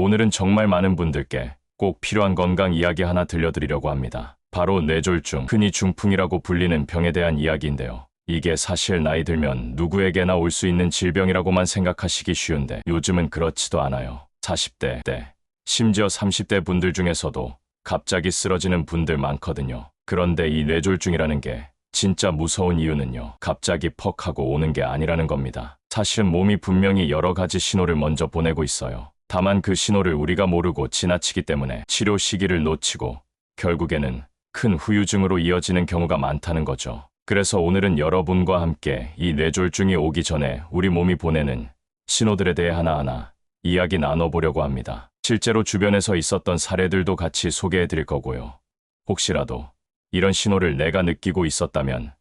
오늘은 정말 많은 분들께 꼭 필요한 건강 이야기 하나 들려드리려고 합니다. 바로 뇌졸중, 흔히 중풍이라고 불리는 병에 대한 이야기인데요. 이게 사실 나이 들면 누구에게나 올 수 있는 질병이라고만 생각하시기 쉬운데 요즘은 그렇지도 않아요. 40대 때, 심지어 30대 분들 중에서도 갑자기 쓰러지는 분들 많거든요. 그런데 이 뇌졸중이라는 게 진짜 무서운 이유는요. 갑자기 퍽 하고 오는 게 아니라는 겁니다. 사실 몸이 분명히 여러 가지 신호를 먼저 보내고 있어요. 다만 그 신호를 우리가 모르고 지나치기 때문에 치료 시기를 놓치고 결국에는 큰 후유증으로 이어지는 경우가 많다는 거죠. 그래서 오늘은 여러분과 함께 이 뇌졸중이 오기 전에 우리 몸이 보내는 신호들에 대해 하나하나 이야기 나눠보려고 합니다. 실제로 주변에서 있었던 사례들도 같이 소개해 드릴 거고요. 혹시라도 이런 신호를 내가 느끼고 있었다면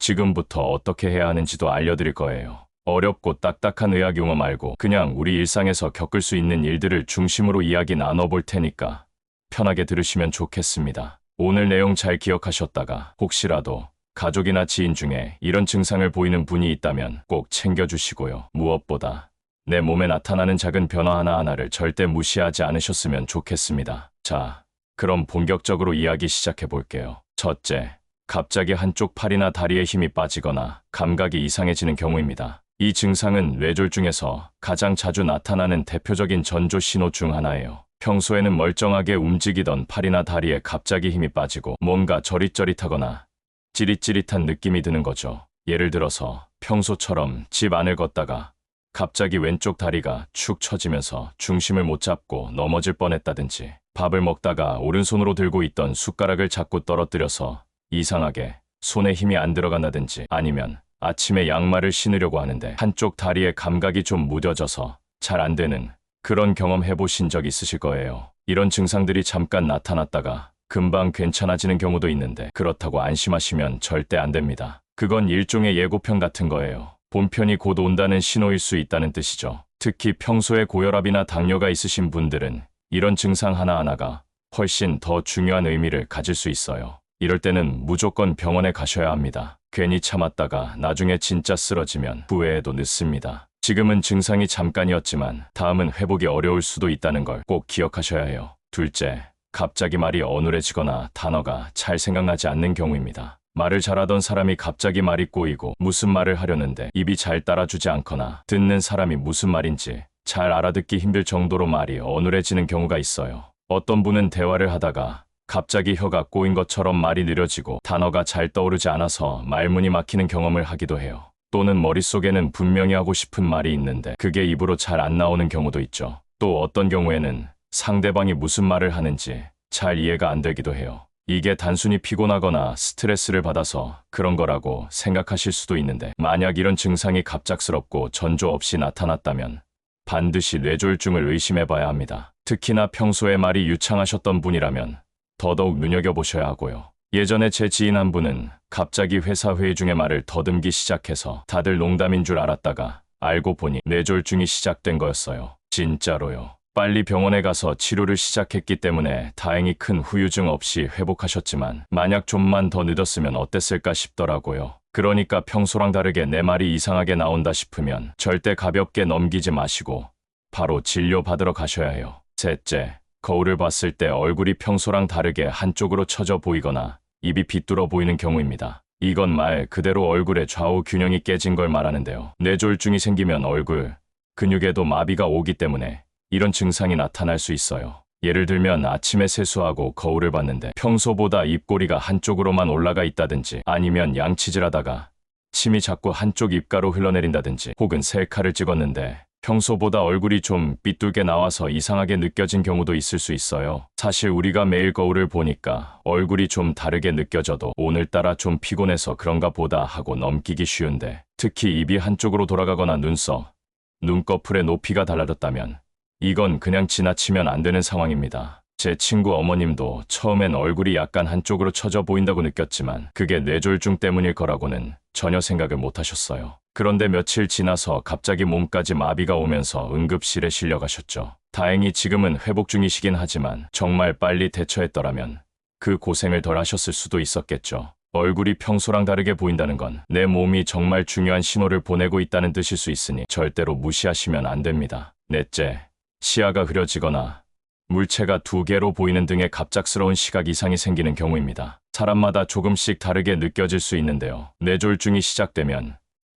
지금부터 어떻게 해야 하는지도 알려드릴 거예요. 어렵고 딱딱한 의학 용어 말고 그냥 우리 일상에서 겪을 수 있는 일들을 중심으로 이야기 나눠볼 테니까 편하게 들으시면 좋겠습니다. 오늘 내용 잘 기억하셨다가 혹시라도 가족이나 지인 중에 이런 증상을 보이는 분이 있다면 꼭 챙겨주시고요. 무엇보다 내 몸에 나타나는 작은 변화 하나하나를 절대 무시하지 않으셨으면 좋겠습니다. 자, 그럼 본격적으로 이야기 시작해 볼게요. 첫째, 갑자기 한쪽 팔이나 다리에 힘이 빠지거나 감각이 이상해지는 경우입니다. 이 증상은 뇌졸 중에서 가장 자주 나타나는 대표적인 전조 신호 중 하나예요. 평소에는 멀쩡하게 움직이던 팔이나 다리에 갑자기 힘이 빠지고 뭔가 저릿저릿하거나 찌릿찌릿한 느낌이 드는 거죠. 예를 들어서 평소처럼 집 안을 걷다가 갑자기 왼쪽 다리가 축 처지면서 중심을 못 잡고 넘어질 뻔했다든지 밥을 먹다가 오른손으로 들고 있던 숟가락을 자꾸 떨어뜨려서 이상하게 손에 힘이 안 들어간다든지 아니면 아침에 양말을 신으려고 하는데 한쪽 다리에 감각이 좀 무뎌져서 잘 안 되는 그런 경험 해보신 적 있으실 거예요. 이런 증상들이 잠깐 나타났다가 금방 괜찮아지는 경우도 있는데 그렇다고 안심하시면 절대 안 됩니다. 그건 일종의 예고편 같은 거예요. 본편이 곧 온다는 신호일 수 있다는 뜻이죠. 특히 평소에 고혈압이나 당뇨가 있으신 분들은 이런 증상 하나하나가 훨씬 더 중요한 의미를 가질 수 있어요. 이럴 때는 무조건 병원에 가셔야 합니다. 괜히 참았다가 나중에 진짜 쓰러지면 후회해도 늦습니다. 지금은 증상이 잠깐이었지만 다음은 회복이 어려울 수도 있다는 걸 꼭 기억하셔야 해요. 둘째, 갑자기 말이 어눌해지거나 단어가 잘 생각나지 않는 경우입니다. 말을 잘하던 사람이 갑자기 말이 꼬이고 무슨 말을 하려는데 입이 잘 따라주지 않거나 듣는 사람이 무슨 말인지 잘 알아듣기 힘들 정도로 말이 어눌해지는 경우가 있어요. 어떤 분은 대화를 하다가 갑자기 혀가 꼬인 것처럼 말이 느려지고 단어가 잘 떠오르지 않아서 말문이 막히는 경험을 하기도 해요. 또는 머릿속에는 분명히 하고 싶은 말이 있는데 그게 입으로 잘 안 나오는 경우도 있죠. 또 어떤 경우에는 상대방이 무슨 말을 하는지 잘 이해가 안 되기도 해요. 이게 단순히 피곤하거나 스트레스를 받아서 그런 거라고 생각하실 수도 있는데 만약 이런 증상이 갑작스럽고 전조 없이 나타났다면 반드시 뇌졸중을 의심해 봐야 합니다. 특히나 평소에 말이 유창하셨던 분이라면 더더욱 눈여겨보셔야 하고요. 예전에 제 지인 한 분은 갑자기 회사 회의 중에 말을 더듬기 시작해서 다들 농담인 줄 알았다가 알고 보니 뇌졸중이 시작된 거였어요. 진짜로요. 빨리 병원에 가서 치료를 시작했기 때문에 다행히 큰 후유증 없이 회복하셨지만 만약 좀만 더 늦었으면 어땠을까 싶더라고요. 그러니까 평소랑 다르게 내 말이 이상하게 나온다 싶으면 절대 가볍게 넘기지 마시고 바로 진료 받으러 가셔야 해요. 셋째, 거울을 봤을 때 얼굴이 평소랑 다르게 한쪽으로 처져 보이거나 입이 비뚤어 보이는 경우입니다. 이건 말 그대로 얼굴의 좌우 균형이 깨진 걸 말하는데요. 뇌졸중이 생기면 얼굴, 근육에도 마비가 오기 때문에 이런 증상이 나타날 수 있어요. 예를 들면 아침에 세수하고 거울을 봤는데 평소보다 입꼬리가 한쪽으로만 올라가 있다든지 아니면 양치질하다가 침이 자꾸 한쪽 입가로 흘러내린다든지 혹은 셀카를 찍었는데 평소보다 얼굴이 좀 삐뚤게 나와서 이상하게 느껴진 경우도 있을 수 있어요. 사실 우리가 매일 거울을 보니까 얼굴이 좀 다르게 느껴져도 오늘따라 좀 피곤해서 그런가 보다 하고 넘기기 쉬운데 특히 입이 한쪽으로 돌아가거나 눈썹, 눈꺼풀의 높이가 달라졌다면 이건 그냥 지나치면 안 되는 상황입니다. 제 친구 어머님도 처음엔 얼굴이 약간 한쪽으로 처져 보인다고 느꼈지만 그게 뇌졸중 때문일 거라고는 전혀 생각을 못 하셨어요. 그런데 며칠 지나서 갑자기 몸까지 마비가 오면서 응급실에 실려가셨죠. 다행히 지금은 회복 중이시긴 하지만 정말 빨리 대처했더라면 그 고생을 덜 하셨을 수도 있었겠죠. 얼굴이 평소랑 다르게 보인다는 건 내 몸이 정말 중요한 신호를 보내고 있다는 뜻일 수 있으니 절대로 무시하시면 안 됩니다. 넷째, 시야가 흐려지거나 물체가 두 개로 보이는 등의 갑작스러운 시각 이상이 생기는 경우입니다. 사람마다 조금씩 다르게 느껴질 수 있는데요. 뇌졸중이 시작되면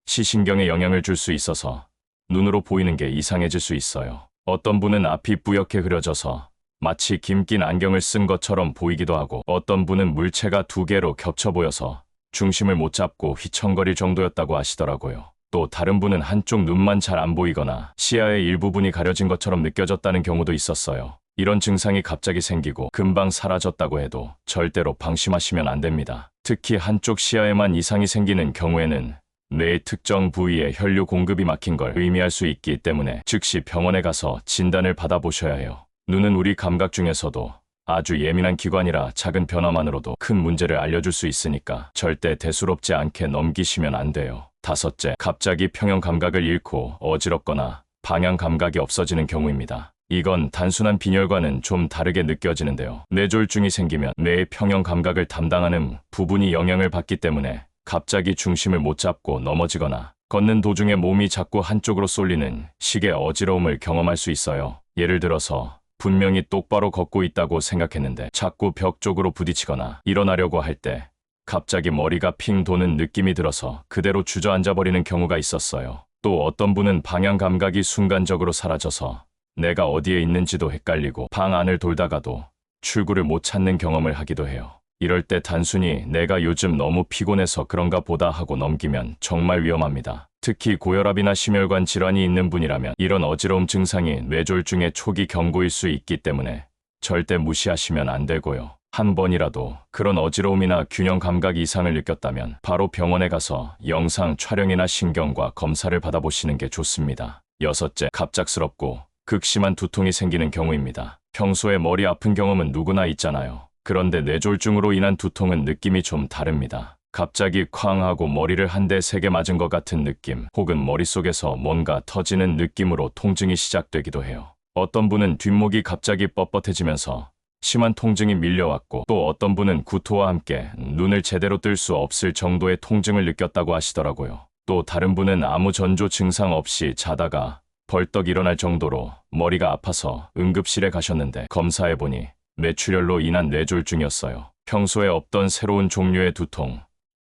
시신경에 영향을 줄 수 있어서 눈으로 보이는 게 이상해질 수 있어요. 어떤 분은 앞이 뿌옇게 흐려져서 마치 김낀 안경을 쓴 것처럼 보이기도 하고 어떤 분은 물체가 두 개로 겹쳐 보여서 중심을 못 잡고 휘청거릴 정도였다고 하시더라고요. 또 다른 분은 한쪽 눈만 잘 안 보이거나 시야의 일부분이 가려진 것처럼 느껴졌다는 경우도 있었어요. 이런 증상이 갑자기 생기고 금방 사라졌다고 해도 절대로 방심하시면 안 됩니다. 특히 한쪽 시야에만 이상이 생기는 경우에는 뇌의 특정 부위에 혈류 공급이 막힌 걸 의미할 수 있기 때문에 즉시 병원에 가서 진단을 받아보셔야 해요. 눈은 우리 감각 중에서도 아주 예민한 기관이라 작은 변화만으로도 큰 문제를 알려줄 수 있으니까 절대 대수롭지 않게 넘기시면 안 돼요. 다섯째, 갑자기 평형 감각을 잃고 어지럽거나 방향 감각이 없어지는 경우입니다. 이건 단순한 빈혈과는 좀 다르게 느껴지는데요. 뇌졸중이 생기면 뇌의 평형 감각을 담당하는 부분이 영향을 받기 때문에 갑자기 중심을 못 잡고 넘어지거나 걷는 도중에 몸이 자꾸 한쪽으로 쏠리는 식의 어지러움을 경험할 수 있어요. 예를 들어서 분명히 똑바로 걷고 있다고 생각했는데 자꾸 벽 쪽으로 부딪히거나 일어나려고 할 때 갑자기 머리가 핑 도는 느낌이 들어서 그대로 주저앉아 버리는 경우가 있었어요. 또 어떤 분은 방향 감각이 순간적으로 사라져서 내가 어디에 있는지도 헷갈리고 방 안을 돌다가도 출구를 못 찾는 경험을 하기도 해요. 이럴 때 단순히 내가 요즘 너무 피곤해서 그런가 보다 하고 넘기면 정말 위험합니다. 특히 고혈압이나 심혈관 질환이 있는 분이라면 이런 어지러움 증상이 뇌졸중의 초기 경고일 수 있기 때문에 절대 무시하시면 안 되고요. 한 번이라도 그런 어지러움이나 균형 감각 이상을 느꼈다면 바로 병원에 가서 영상 촬영이나 신경과 검사를 받아보시는 게 좋습니다. 여섯째, 갑작스럽고 극심한 두통이 생기는 경우입니다. 평소에 머리 아픈 경험은 누구나 있잖아요. 그런데 뇌졸중으로 인한 두통은 느낌이 좀 다릅니다. 갑자기 쾅 하고 머리를 한 대 세게 맞은 것 같은 느낌, 혹은 머릿속에서 뭔가 터지는 느낌으로 통증이 시작되기도 해요. 어떤 분은 뒷목이 갑자기 뻣뻣해지면서 심한 통증이 밀려왔고 또 어떤 분은 구토와 함께 눈을 제대로 뜰 수 없을 정도의 통증을 느꼈다고 하시더라고요. 또 다른 분은 아무 전조 증상 없이 자다가 벌떡 일어날 정도로 머리가 아파서 응급실에 가셨는데 검사해보니 뇌출혈로 인한 뇌졸중이었어요. 평소에 없던 새로운 종류의 두통,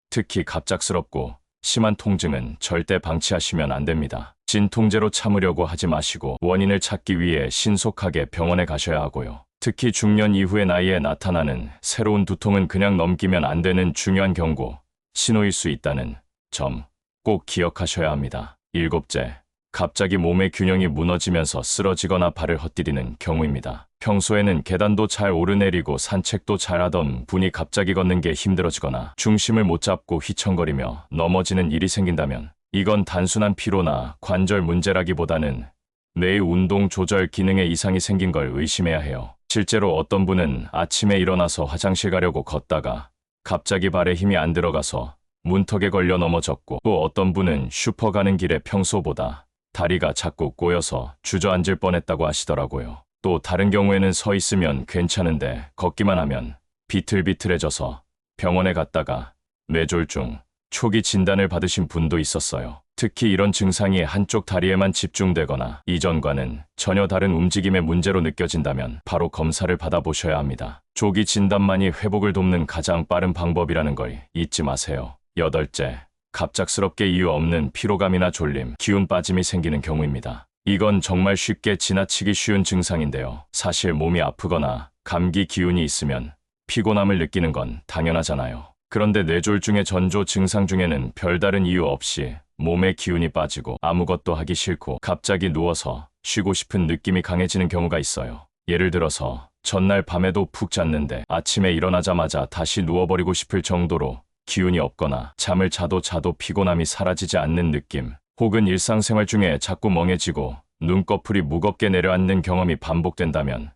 특히 갑작스럽고 심한 통증은 절대 방치하시면 안 됩니다. 진통제로 참으려고 하지 마시고 원인을 찾기 위해 신속하게 병원에 가셔야 하고요. 특히 중년 이후의 나이에 나타나는 새로운 두통은 그냥 넘기면 안 되는 중요한 경고, 신호일 수 있다는 점 꼭 기억하셔야 합니다. 일곱째, 갑자기 몸의 균형이 무너지면서 쓰러지거나 발을 헛디디는 경우입니다. 평소에는 계단도 잘 오르내리고 산책도 잘 하던 분이 갑자기 걷는 게 힘들어지거나 중심을 못 잡고 휘청거리며 넘어지는 일이 생긴다면 이건 단순한 피로나 관절 문제라기보다는 뇌의 운동 조절 기능에 이상이 생긴 걸 의심해야 해요. 실제로 어떤 분은 아침에 일어나서 화장실 가려고 걷다가 갑자기 발에 힘이 안 들어가서 문턱에 걸려 넘어졌고 또 어떤 분은 슈퍼 가는 길에 평소보다 다리가 자꾸 꼬여서 주저앉을 뻔했다고 하시더라고요. 또 다른 경우에는 서 있으면 괜찮은데 걷기만 하면 비틀비틀해져서 병원에 갔다가 뇌졸중, 초기 진단을 받으신 분도 있었어요. 특히 이런 증상이 한쪽 다리에만 집중되거나 이전과는 전혀 다른 움직임의 문제로 느껴진다면 바로 검사를 받아보셔야 합니다. 조기 진단만이 회복을 돕는 가장 빠른 방법이라는 걸 잊지 마세요. 여덟째, 갑작스럽게 이유 없는 피로감이나 졸림, 기운 빠짐이 생기는 경우입니다. 이건 정말 쉽게 지나치기 쉬운 증상인데요. 사실 몸이 아프거나 감기 기운이 있으면 피곤함을 느끼는 건 당연하잖아요. 그런데 뇌졸중의 전조 증상 중에는 별다른 이유 없이 몸의 기운이 빠지고 아무것도 하기 싫고 갑자기 누워서 쉬고 싶은 느낌이 강해지는 경우가 있어요. 예를 들어서 전날 밤에도 푹 잤는데 아침에 일어나자마자 다시 누워버리고 싶을 정도로 기운이 없거나 잠을 자도 자도 피곤함이 사라지지 않는 느낌 혹은 일상생활 중에 자꾸 멍해지고 눈꺼풀이 무겁게 내려앉는 경험이 반복된다면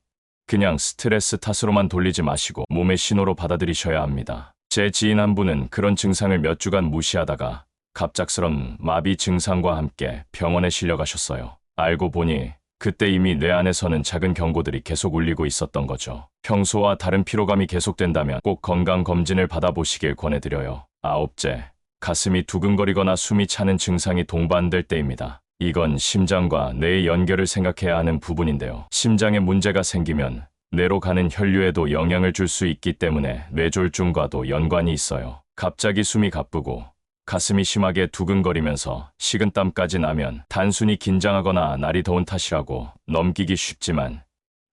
그냥 스트레스 탓으로만 돌리지 마시고 몸의 신호로 받아들이셔야 합니다. 제 지인 한 분은 그런 증상을 몇 주간 무시하다가 갑작스런 마비 증상과 함께 병원에 실려가셨어요. 알고 보니 그때 이미 뇌 안에서는 작은 경고들이 계속 울리고 있었던 거죠. 평소와 다른 피로감이 계속된다면 꼭 건강검진을 받아보시길 권해드려요. 아홉째, 가슴이 두근거리거나 숨이 차는 증상이 동반될 때입니다. 이건 심장과 뇌의 연결을 생각해야 하는 부분인데요. 심장에 문제가 생기면 뇌로 가는 혈류에도 영향을 줄 수 있기 때문에 뇌졸중과도 연관이 있어요. 갑자기 숨이 가쁘고 가슴이 심하게 두근거리면서 식은땀까지 나면 단순히 긴장하거나 날이 더운 탓이라고 넘기기 쉽지만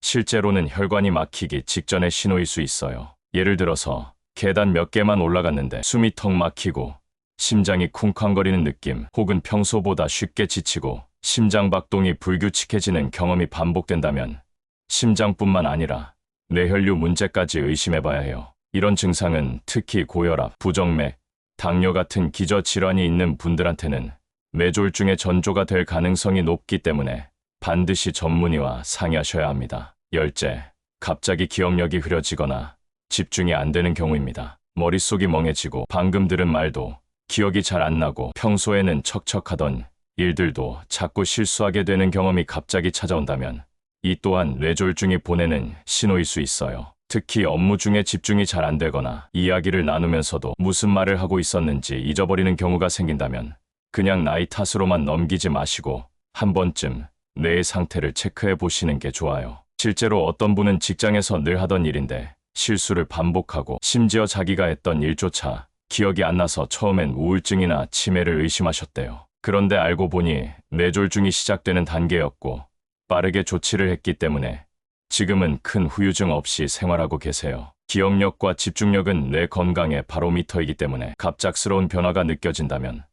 실제로는 혈관이 막히기 직전의 신호일 수 있어요. 예를 들어서 계단 몇 개만 올라갔는데 숨이 턱 막히고 심장이 쿵쾅거리는 느낌 혹은 평소보다 쉽게 지치고 심장 박동이 불규칙해지는 경험이 반복된다면 심장뿐만 아니라 뇌혈류 문제까지 의심해봐야 해요. 이런 증상은 특히 고혈압, 부정맥, 당뇨 같은 기저질환이 있는 분들한테는 뇌졸중의 전조가 될 가능성이 높기 때문에 반드시 전문의와 상의하셔야 합니다. 열째, 갑자기 기억력이 흐려지거나 집중이 안 되는 경우입니다. 머릿속이 멍해지고 방금 들은 말도 기억이 잘 안 나고 평소에는 척척하던 일들도 자꾸 실수하게 되는 경험이 갑자기 찾아온다면 이 또한 뇌졸중이 보내는 신호일 수 있어요. 특히 업무 중에 집중이 잘 안 되거나 이야기를 나누면서도 무슨 말을 하고 있었는지 잊어버리는 경우가 생긴다면 그냥 나이 탓으로만 넘기지 마시고 한 번쯤 뇌의 상태를 체크해 보시는 게 좋아요. 실제로 어떤 분은 직장에서 늘 하던 일인데 실수를 반복하고 심지어 자기가 했던 일조차 기억이 안 나서 처음엔 우울증이나 치매를 의심하셨대요. 그런데 알고 보니 뇌졸중이 시작되는 단계였고 빠르게 조치를 했기 때문에 지금은 큰 후유증 없이 생활하고 계세요. 기억력과 집중력은 뇌 건강의 바로미터이기 때문에 갑작스러운 변화가 느껴진다면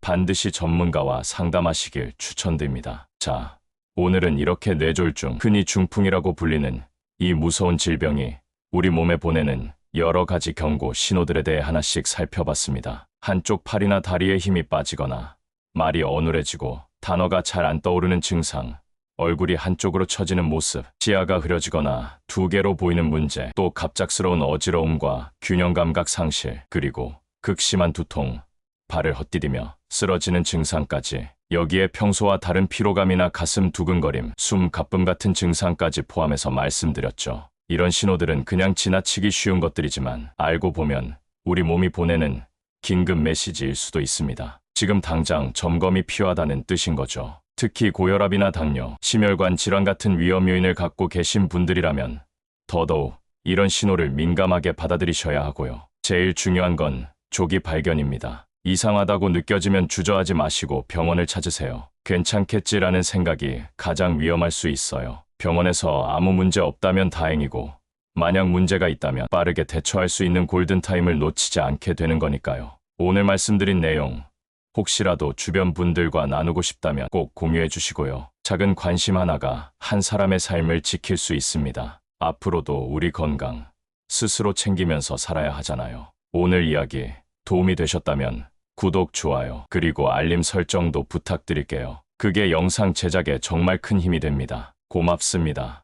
반드시 전문가와 상담하시길 추천드립니다. 자, 오늘은 이렇게 뇌졸중, 흔히 중풍이라고 불리는 이 무서운 질병이 우리 몸에 보내는 여러 가지 경고 신호들에 대해 하나씩 살펴봤습니다. 한쪽 팔이나 다리에 힘이 빠지거나 말이 어눌해지고 단어가 잘 안 떠오르는 증상, 얼굴이 한쪽으로 처지는 모습, 시야가 흐려지거나 두 개로 보이는 문제, 또 갑작스러운 어지러움과 균형 감각 상실, 그리고 극심한 두통, 발을 헛디디며 쓰러지는 증상까지 여기에 평소와 다른 피로감이나 가슴 두근거림, 숨 가쁨 같은 증상까지 포함해서 말씀드렸죠. 이런 신호들은 그냥 지나치기 쉬운 것들이지만 알고 보면 우리 몸이 보내는 긴급 메시지일 수도 있습니다. 지금 당장 점검이 필요하다는 뜻인 거죠. 특히 고혈압이나 당뇨, 심혈관 질환 같은 위험 요인을 갖고 계신 분들이라면 더더욱 이런 신호를 민감하게 받아들이셔야 하고요. 제일 중요한 건 조기 발견입니다. 이상하다고 느껴지면 주저하지 마시고 병원을 찾으세요. 괜찮겠지라는 생각이 가장 위험할 수 있어요. 병원에서 아무 문제 없다면 다행이고 만약 문제가 있다면 빠르게 대처할 수 있는 골든타임을 놓치지 않게 되는 거니까요. 오늘 말씀드린 내용 혹시라도 주변 분들과 나누고 싶다면 꼭 공유해 주시고요. 작은 관심 하나가 한 사람의 삶을 지킬 수 있습니다. 앞으로도 우리 건강 스스로 챙기면서 살아야 하잖아요. 오늘 이야기 도움이 되셨다면 구독, 좋아요, 그리고 알림 설정도 부탁드릴게요. 그게 영상 제작에 정말 큰 힘이 됩니다. 고맙습니다.